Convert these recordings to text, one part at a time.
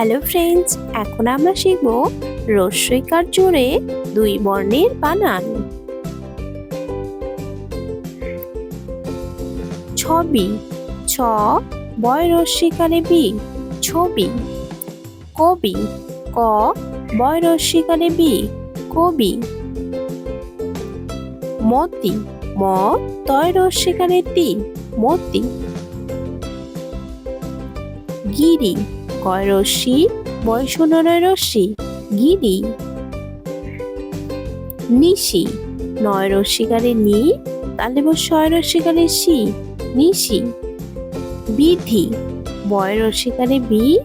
Hello friends এখন আমরা শিখব রস্বইকার জোরে দুই বর্ণের বানান। ছবি। ছ বয় রস্বইকারে বি। ছবি। কবি। ক বয় রস্বইকারে বি। কবি। মতি। ম তয় রস্বইকারে তি। মতি। গিরি। বয়সনয় রশ্মি? গিরি। নিশি, নয় রশ্মিকারে নি তাহলে ছয় রশ্মিকারে সি নিশি। বিধি, বয় রশ্মিকারে বি,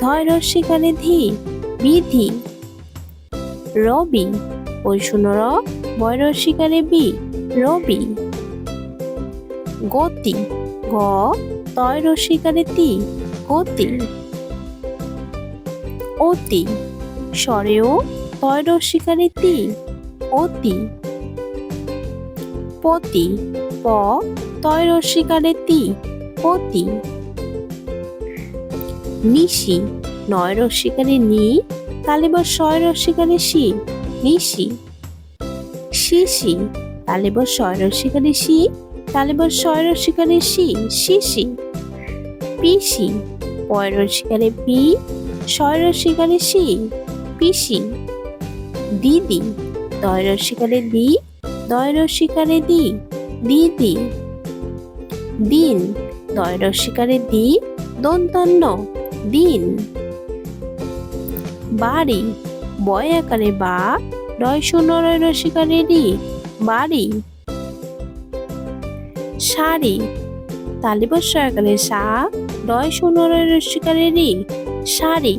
ধয় রশ্মিকারে ধি, বিধি। রবি বৈষুনর বয় রশ্মিকারে বি, রবি। গতি, গ, তয় রশ্মিকারে তি, গতি। অতি। স্বরেও রসিকারে তি। অতি। পতি। প। তয় রসিকারে তি। পতি। নিশি। নয় রসিকারে নি। তালে বা ছয় রসিকারে সি নিশি। শিশি। তালে বা ছয় রসিকারে সি তালে বা ছয় রসিকারে সি শিশি। পিসি পয় পি। রসিকারে সি, পিসি। দিদি রসিকারে দি রসিকারে দি, দিদি। দিন রসিকারে দি, দন্তন্য, দিন। বাড়ি বয় আকারে বা ডয় শূন্যরয় রসিকারে রি বাড়ি। শাড়ি তালিবস্য আকারে সা ডয় শূন্যরয় রসিকারে রি শাড়ি।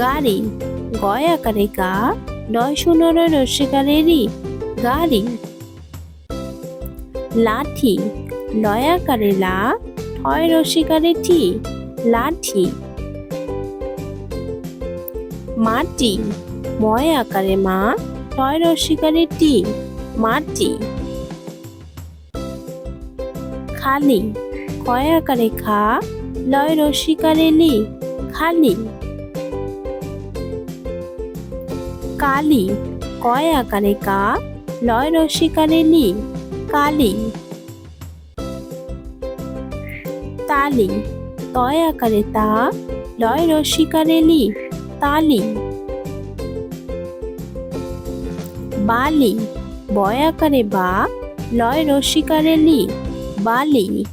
গাড়ি, গয় আকারে গা ডয় শূন্যরয় রসিকারে রি, গাড়ি। লাঠি লয় আকারে লা ঠয় রসিকারে ঠি লাঠি। মাটি, ময় আকারে মা টয় রসিকারে টি, মাটি। খালি কয় আকারে খা লয় রসিকারে লি খালি। কালি, কয় আকারে কা? লয় রসিকারে লি কালি। তালি, তয় আকারে তা? লয় রসিকারে লি তালি। বালি, বয় আকারে বা? লয় রসিকারে লি বালি।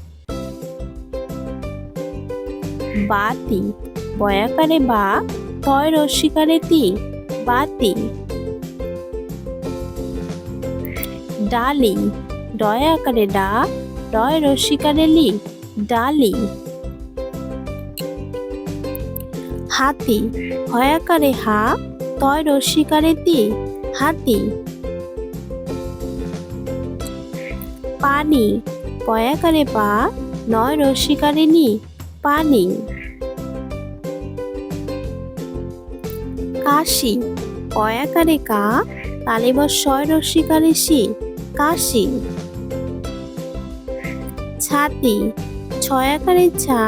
বাতি। বয়াকারে বা তয় রসিকারে তি, বাতি। ডালি। ডয় আকারে ডা, ডয় রসিকারে লি, ডালি। হাতি। হয়াকারে হা, তয় রসিকারে তি, হাতি। পানি। পয়াকারে পা নয় রসিকারে নি পানি। কাশি কয়াকারে কা, তালেবর ছয় রসিকারে সি কাশি। ছাতি, ছয়াকারে ছা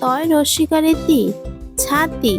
তয় রসিকারে তি, ছাতি।